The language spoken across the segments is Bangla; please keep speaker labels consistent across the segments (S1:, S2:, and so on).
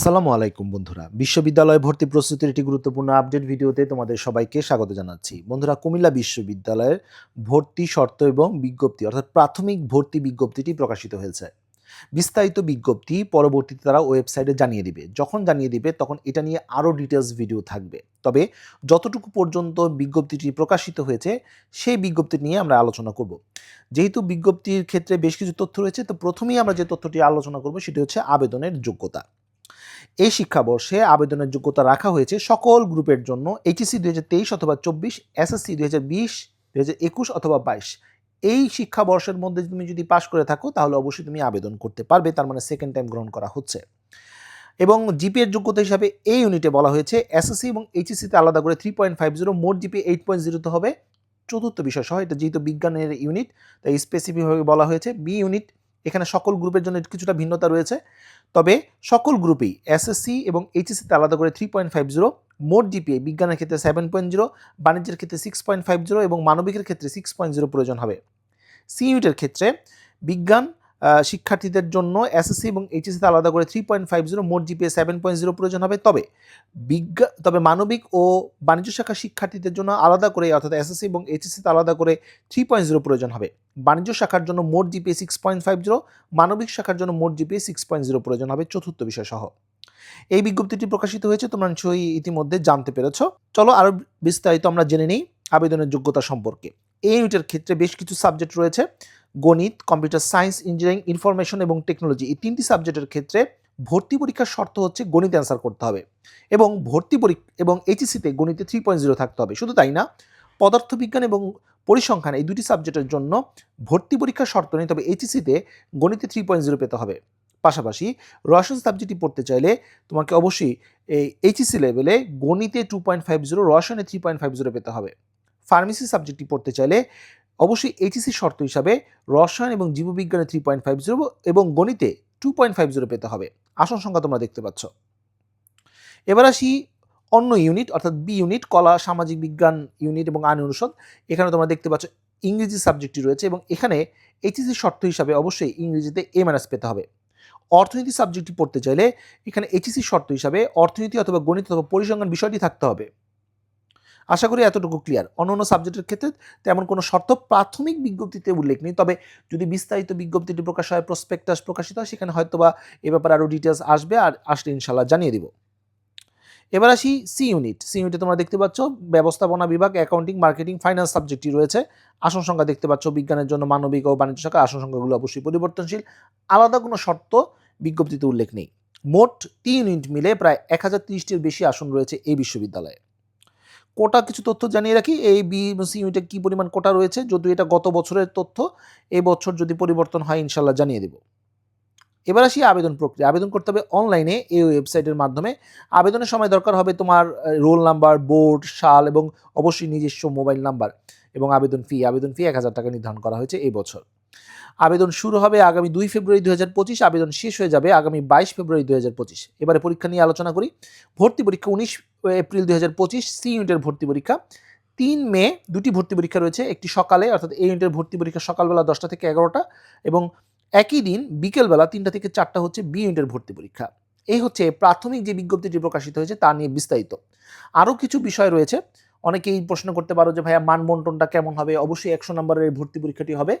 S1: আসসালামু আলাইকুম বন্ধুরা। বিশ্ববিদ্যালয় ভর্তি প্রস্তুতির একটি গুরুত্বপূর্ণ আপডেট ভিডিওতে তোমাদের সবাইকে স্বাগত জানাচ্ছি। বন্ধুরা, কুমিল্লা বিশ্ববিদ্যালয়ের ভর্তি শর্ত এবং বিজ্ঞপ্তি, অর্থাৎ প্রাথমিক ভর্তি বিজ্ঞপ্তিটি প্রকাশিত হয়েছে। বিস্তারিত বিজ্ঞপ্তি পরবর্তীতে তারা ওয়েবসাইটে জানিয়ে দিবে। যখন জানিয়ে দিবে, তখন এটা নিয়ে আরও ডিটেলস ভিডিও থাকবে। তবে যতটুকু পর্যন্ত বিজ্ঞপ্তিটি প্রকাশিত হয়েছে, সেই বিজ্ঞপ্তি নিয়ে আমরা আলোচনা করব। যেহেতু বিজ্ঞপ্তির ক্ষেত্রে বেশ কিছু তথ্য রয়েছে, তো প্রথমেই আমরা যে তথ্যটি আলোচনা করব, সেটি হচ্ছে আবেদনের যোগ্যতা। এই শিক্ষাবর্ষে আবেদনের যোগ্যতা রাখা হয়েছে সকল গ্রুপের জন্য এইচএসসি দুই হাজার তেইশ অথবা চব্বিশ, এসএসসি দুই হাজার বিশ, দুই হাজার একুশ অথবা বাইশ। এই শিক্ষাবর্ষের মধ্যে তুমি যদি পাশ করে থাকো, তাহলে অবশ্যই তুমি আবেদন করতে পারবে, তার মানে সেকেন্ড টাইম গ্রহণ করা হচ্ছে। এবং জিপিএর যোগ্যতা হিসাবে এই ইউনিটে বলা হয়েছে, এসএসসি এবং এইচএসসিতে আলাদা করে থ্রি পয়েন্ট ফাইভ জিরো মোট জিপি এইট পয়েন্ট জিরোতে হবে। চতুর্থ বিষয় সহ, এটা যেহেতু বিজ্ঞানের ইউনিট তাই স্পেসিফিকভাবে বলা হয়েছে বি ইউনিট এখানে সকল গ্রুপের জন্য কিছুটা ভিন্নতা রয়েছে। তবে সকল গ্রুপেই এসএসসি এবং এইচএসসিতে আলাদা করে থ্রি পয়েন্ট ফাইভ জিরো মোট জিপিএ বিজ্ঞানের ক্ষেত্রে সেভেন পয়েন্ট জিরো বাণিজ্যের ক্ষেত্রে সিক্স পয়েন্ট ফাইভ জিরো এবং মানবিকের ক্ষেত্রে সিক্স পয়েন্ট জিরো প্রয়োজন হবে। সি ইউনিটের ক্ষেত্রে বিজ্ঞান শিক্ষার্থীদের জন্য এসএসসি এবং এইচএসসিতে আলাদা করে থ্রি পয়েন্ট ফাইভ জিরো মোট জিপিএ সেভেন পয়েন্ট জিরো প্রয়োজন হবে। তবে বিজ্ঞান তবে মানবিক ও বাণিজ্য শাখার শিক্ষার্থীদের জন্য আলাদা করে, অর্থাৎ এসএসসি এবং এইচএসসিতে আলাদা করে থ্রি পয়েন্ট জিরো প্রয়োজন হবে। বাণিজ্য শাখার জন্য মোট GPA six point five zero মানবিক শাখার জন্য মোট জিপিএ সিক্স পয়েন্ট জিরো প্রয়োজন হবে, চতুর্থ বিষয় সহ এই বিজ্ঞপ্তিটি প্রকাশিত হয়েছে, তোমরা নিশ্চয়ই ইতিমধ্যে জানতে পেরেছ। চলো আরও বিস্তারিত আমরা জেনে নিই আবেদনের যোগ্যতা সম্পর্কে। এই ইউনিটের ক্ষেত্রে বেশ কিছু সাবজেক্ট রয়েছে। গণিত কম্পিউটার সায়েন্স ইঞ্জিনিয়ারিং ইনফরমেশন এবং টেকনোলজি এই তিনটি সাবজেক্টের ক্ষেত্রে ভর্তি পরীক্ষার শর্ত হচ্ছে গণিত অ্যান্সার করতে হবে। এবং ভর্তি পরীক্ষা এবং এইচএসিতে গণিতে থ্রি পয়েন্ট জিরো থাকতে হবে। শুধু তাই না, পদার্থবিজ্ঞান এবং পরিসংখ্যান এই দুটি সাবজেক্টের জন্য ভর্তি পরীক্ষার শর্ত নেই, তবে এইচএসিতে গণিতে থ্রি পয়েন্ট জিরো পেতে হবে। পাশাপাশি রসায়ন সাবজেক্টটি পড়তে চাইলে তোমাকে অবশ্যই এই এইচএসি লেভেলে গণিতে টু পয়েন্ট ফাইভ জিরো রসায়নে থ্রি পয়েন্ট ফাইভ জিরো পেতে হবে। ফার্মেসি সাবজেক্টটি পড়তে চাইলে অবশ্যই এইচএসি শর্ত হিসাবে রসায়ন এবং জীববিজ্ঞানে থ্রি পয়েন্ট ফাইভ জিরো এবং গণিতে টু পয়েন্ট ফাইভ জিরো পেতে হবে। আসন সংখ্যা তোমরা দেখতে পাচ্ছ। এবার আসি অন্য ইউনিট অর্থাৎ বি ইউনিট কলা, সামাজিক বিজ্ঞান ইউনিট এবং আইন অনুষদ। এখানে তোমরা দেখতে পাচ্ছ ইংরেজি সাবজেক্টটি রয়েছে এবং এখানে এইচএসি শর্ত হিসাবে অবশ্যই ইংরেজিতে এ মাইনাস পেতে হবে। অর্থনীতি সাবজেক্টটি পড়তে চাইলে এখানে এইচএসি শর্ত হিসাবে অর্থনীতি অথবা গণিত অথবা পরিসংখ্যান বিষয়টি থাকতে হবে। আশা করি এতটুকু ক্লিয়ার অন্য অন্য সাবজেক্টের ক্ষেত্রে তেমন কোনো শর্ত প্রাথমিক বিজ্ঞপ্তিতে উল্লেখ নেই, তবে যদি বিস্তারিত বিজ্ঞপ্তিটি প্রকাশ হয় প্রসপেক্টাস প্রকাশিত হয়, সেখানে হয়তোবা এ ব্যাপারে আরও ডিটেলস আসবে আর আসলে ইনশাল্লাহ জানিয়ে দিব। এবার আসি সি ইউনিট সি ইউনিটে তোমরা দেখতে পাচ্ছ, ব্যবস্থাপনা বিভাগ অ্যাকাউন্টিং মার্কেটিং ফাইন্যান্স সাবজেক্টটি রয়েছে। আসন সংখ্যা দেখতে পাচ্ছ, বিজ্ঞানের জন্য মানবিক ও বাণিজ্য শাখা, আসন সংখ্যাগুলো অবশ্যই পরিবর্তনশীল। আলাদা কোনো শর্ত বিজ্ঞপ্তিতে উল্লেখ নেই। মোট তিন ইউনিট মিলে প্রায় এক হাজার তিরিশটির বেশি আসন রয়েছে এই বিশ্ববিদ্যালয়ে। কোটা কিছু তথ্য জানিয়ে রাখি এই বি সি ইউনিটে কী পরিমাণ কোটা রয়েছে যদিও এটা গত বছরের তথ্য এই বছর যদি পরিবর্তন হয় ইনশাল্লাহ জানিয়ে দেব। এবার আসি আবেদন প্রক্রিয়া। আবেদন করতে হবে অনলাইনে এই ওয়েবসাইটের মাধ্যমে। আবেদনের সময় দরকার হবে তোমার রোল নাম্বার, বোর্ড, সাল এবং অবশ্যই নিজস্ব মোবাইল নাম্বার এবং আবেদন ফি আবেদন ফি এক হাজার টাকা নির্ধারণ করা হয়েছে এই বছর। আবেদন শুরু হবে আগামী দুই ফেব্রুয়ারি দুই হাজার পঁচিশ, আবেদন শেষ হয়ে যাবে আগামী বাইশ ফেব্রুয়ারি দুই হাজার পঁচিশ। এবারে পরীক্ষা নিয়ে আলোচনা করি। ভর্তি পরীক্ষা উনিশ এপ্রিল দুই হাজার পঁচিশ সি ইউনিটের ভর্তি পরীক্ষা। তিন মে দুটি ভর্তি পরীক্ষা রয়েছে, একটি সকালে, অর্থাৎ এই ইউনিটের ভর্তি পরীক্ষা সকালবেলা দশটা থেকে এগারোটা এবং একই দিন বিকেলবেলা তিনটা থেকে চারটা হচ্ছে বি ইউনিটের ভর্তি পরীক্ষা। এই হচ্ছে প্রাথমিক যে বিজ্ঞপ্তিটি প্রকাশিত হয়েছে তা নিয়ে বিস্তারিত। আরও কিছু বিষয় রয়েছে, অনেকেই প্রশ্ন করতে পারো যে ভাইয়া মানবন্টনটা কেমন হবে? অবশ্যই একশো নম্বরের ভর্তি পরীক্ষাটি হবে।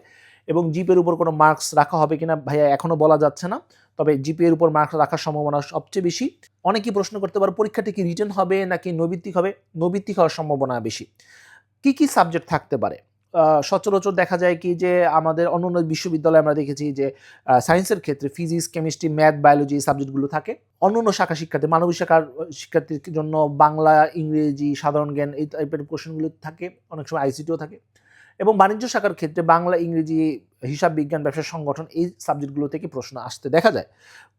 S1: এবং জিপের উপর কোনো মার্কস রাখা হবে কিনা ভাইয়া এখনও বলা যাচ্ছে না, তবে জিপিএর উপর মার্কস রাখার সম্ভাবনা সবচেয়ে বেশি। অনেকেই প্রশ্ন করতে পারো, পরীক্ষাটি কি রিটার্ন হবে নাকি নৈবিত্তিক হবে? নৈবিত্তিক হওয়ার সম্ভাবনা বেশি। কি কি সাবজেক্ট থাকতে পারে? সচরাচর দেখা যায় কি যে আমাদের অন্য অন্য বিশ্ববিদ্যালয়ে আমরা দেখেছি যে সায়েন্সের ক্ষেত্রে ফিজিক্স কেমিস্ট্রি ম্যাথ বায়োলজি এই সাবজেক্টগুলো থাকে। অন্য অন্য শাখা শিক্ষার্থী, মানবিক শাখার শিক্ষার্থীর জন্য বাংলা, ইংরেজি, সাধারণ জ্ঞান এই টাইপের কোশ্চেনগুলো থাকে, অনেক সময় আইসিটিও থাকে। এবং বাণিজ্য শাখার ক্ষেত্রে বাংলা, ইংরেজি, হিসাব বিজ্ঞান, ব্যবসা সংগঠন এই সাবজেক্টগুলো থেকে প্রশ্ন আসতে দেখা যায়।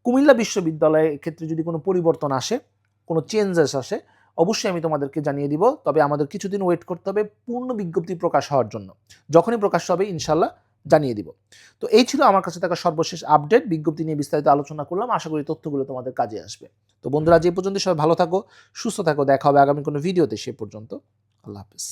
S1: কুমিল্লা বিশ্ববিদ্যালয়ের ক্ষেত্রে যদি কোনো পরিবর্তন আসে, কোনো চেঞ্জেস আসে, অবশ্যই আমি তোমাদেরকে জানিয়ে দিব। তবে আমাদের কিছুদিন ওয়েট করতে হবে পূর্ণ বিজ্ঞপ্তি প্রকাশ হওয়ার জন্য। যখনই প্রকাশ হবে ইনশাল্লাহ জানিয়ে দিব। তো এই ছিল আমার কাছে থাকা সর্বশেষ আপডেট বিজ্ঞপ্তি নিয়ে বিস্তারিত আলোচনা করলাম। আশা করি তথ্যগুলো তোমাদের কাজে আসবে। তো বন্ধুরা যে পর্যন্ত সবাই ভালো থাকো, সুস্থ থাকো। দেখা হবে আগামী কোনো ভিডিওতে সে পর্যন্ত আল্লাহ হাফিজ।